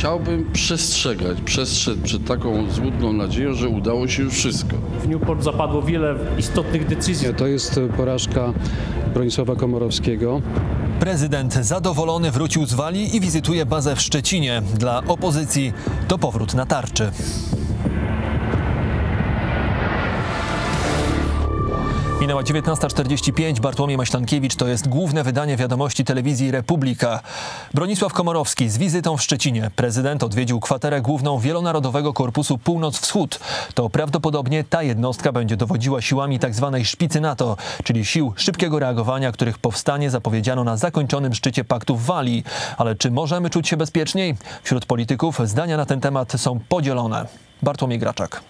Chciałbym przestrzegać, przestrzec przed taką złudną nadzieją, że udało się już wszystko. W Newport zapadło wiele istotnych decyzji. To jest porażka Bronisława Komorowskiego. Prezydent zadowolony wrócił z Walii i wizytuje bazę w Szczecinie. Dla opozycji to powrót na tarczy. Minęła 19.45. Bartłomiej Maślankiewicz to jest główne wydanie wiadomości telewizji Republika. Bronisław Komorowski z wizytą w Szczecinie. Prezydent odwiedził kwaterę główną Wielonarodowego Korpusu Północ-Wschód. To prawdopodobnie ta jednostka będzie dowodziła siłami tzw. szpicy NATO, czyli sił szybkiego reagowania, których powstanie zapowiedziano na zakończonym szczycie paktu w Walii. Ale czy możemy czuć się bezpieczniej? Wśród polityków zdania na ten temat są podzielone. Bartłomiej Graczak.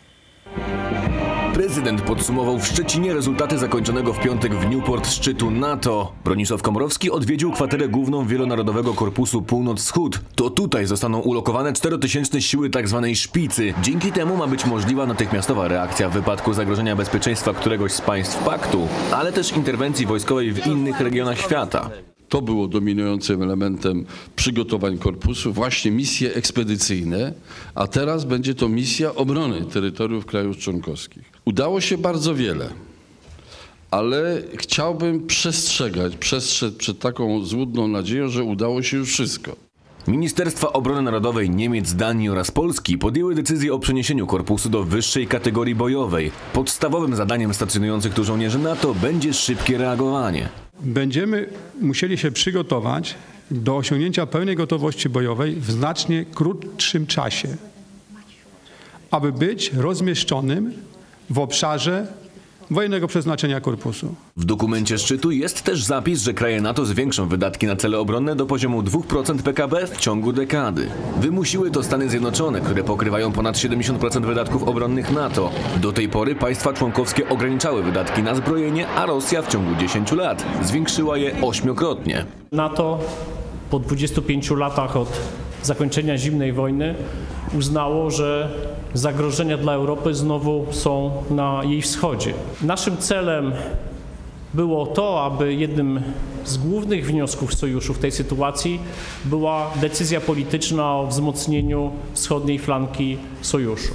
Prezydent podsumował w Szczecinie rezultaty zakończonego w piątek w Newport szczytu NATO. Bronisław Komorowski odwiedził kwaterę główną Wielonarodowego Korpusu Północ-Wschód. To tutaj zostaną ulokowane czterotysięczne siły tzw. szpicy. Dzięki temu ma być możliwa natychmiastowa reakcja w wypadku zagrożenia bezpieczeństwa któregoś z państw paktu, ale też interwencji wojskowej w innych regionach świata. To było dominującym elementem przygotowań korpusu, właśnie misje ekspedycyjne, a teraz będzie to misja obrony terytoriów krajów członkowskich. Udało się bardzo wiele, ale chciałbym przestrzegać, przestrzec przed taką złudną nadzieją, że udało się już wszystko. Ministerstwa Obrony Narodowej Niemiec, Danii oraz Polski podjęły decyzję o przeniesieniu korpusu do wyższej kategorii bojowej. Podstawowym zadaniem stacjonujących tu żołnierzy NATO będzie szybkie reagowanie. Będziemy musieli się przygotować do osiągnięcia pełnej gotowości bojowej w znacznie krótszym czasie, aby być rozmieszczonym w obszarze wojennego przeznaczenia korpusu. W dokumencie szczytu jest też zapis, że kraje NATO zwiększą wydatki na cele obronne do poziomu 2% PKB w ciągu dekady. Wymusiły to Stany Zjednoczone, które pokrywają ponad 70% wydatków obronnych NATO. Do tej pory państwa członkowskie ograniczały wydatki na zbrojenie, a Rosja w ciągu 10 lat zwiększyła je ośmiokrotnie. NATO po 25 latach od zakończenia zimnej wojny uznało, że zagrożenia dla Europy znowu są na jej wschodzie. Naszym celem było to, aby jednym z głównych wniosków sojuszu w tej sytuacji była decyzja polityczna o wzmocnieniu wschodniej flanki sojuszu.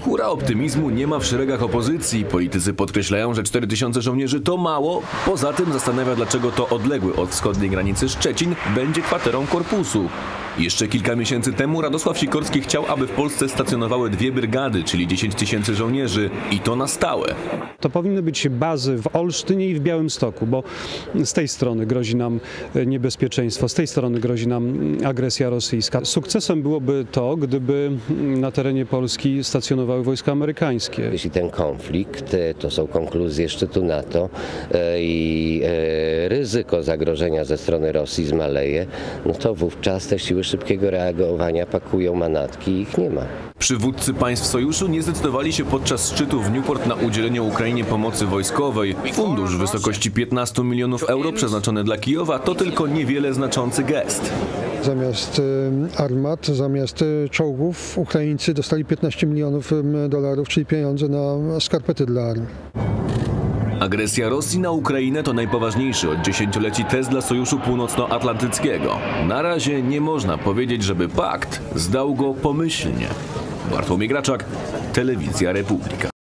Hura optymizmu nie ma w szeregach opozycji. Politycy podkreślają, że 4000 żołnierzy to mało. Poza tym zastanawia, dlaczego to odległy od wschodniej granicy Szczecin będzie kwaterą korpusu. Jeszcze kilka miesięcy temu Radosław Sikorski chciał, aby w Polsce stacjonowały dwie brygady, czyli 10 tysięcy żołnierzy i to na stałe. To powinny być bazy w Olsztynie i w Białymstoku, bo z tej strony grozi nam e, niebezpieczeństwo, z tej strony grozi nam mm, agresja rosyjska. Sukcesem byłoby to, gdyby mm, na terenie Polski stacjonowały wojska amerykańskie. Jeśli ten konflikt e, to są konkluzje szczytu NATO e, i ryzyko zagrożenia ze strony Rosji zmaleje, no to wówczas te siły szybkiego reagowania pakują manatki i ich nie ma. Przywódcy państw sojuszu nie zdecydowali się podczas szczytu w Newport na udzielenie Ukrainie pomocy wojskowej. Fundusz w wysokości 15 milionów euro przeznaczony dla Kijowa to tylko niewiele znaczący gest. Zamiast e, armat, zamiast e, czołgów Ukraińcy dostali 15 milionów dolarów, czyli pieniądze na skarpety dla armii. Agresja Rosji na Ukrainę to najpoważniejszy od dziesięcioleci test dla Sojuszu Północnoatlantyckiego. Na razie nie można powiedzieć, żeby pakt zdał go pomyślnie. Bartłomiej Graczak, Telewizja Republika.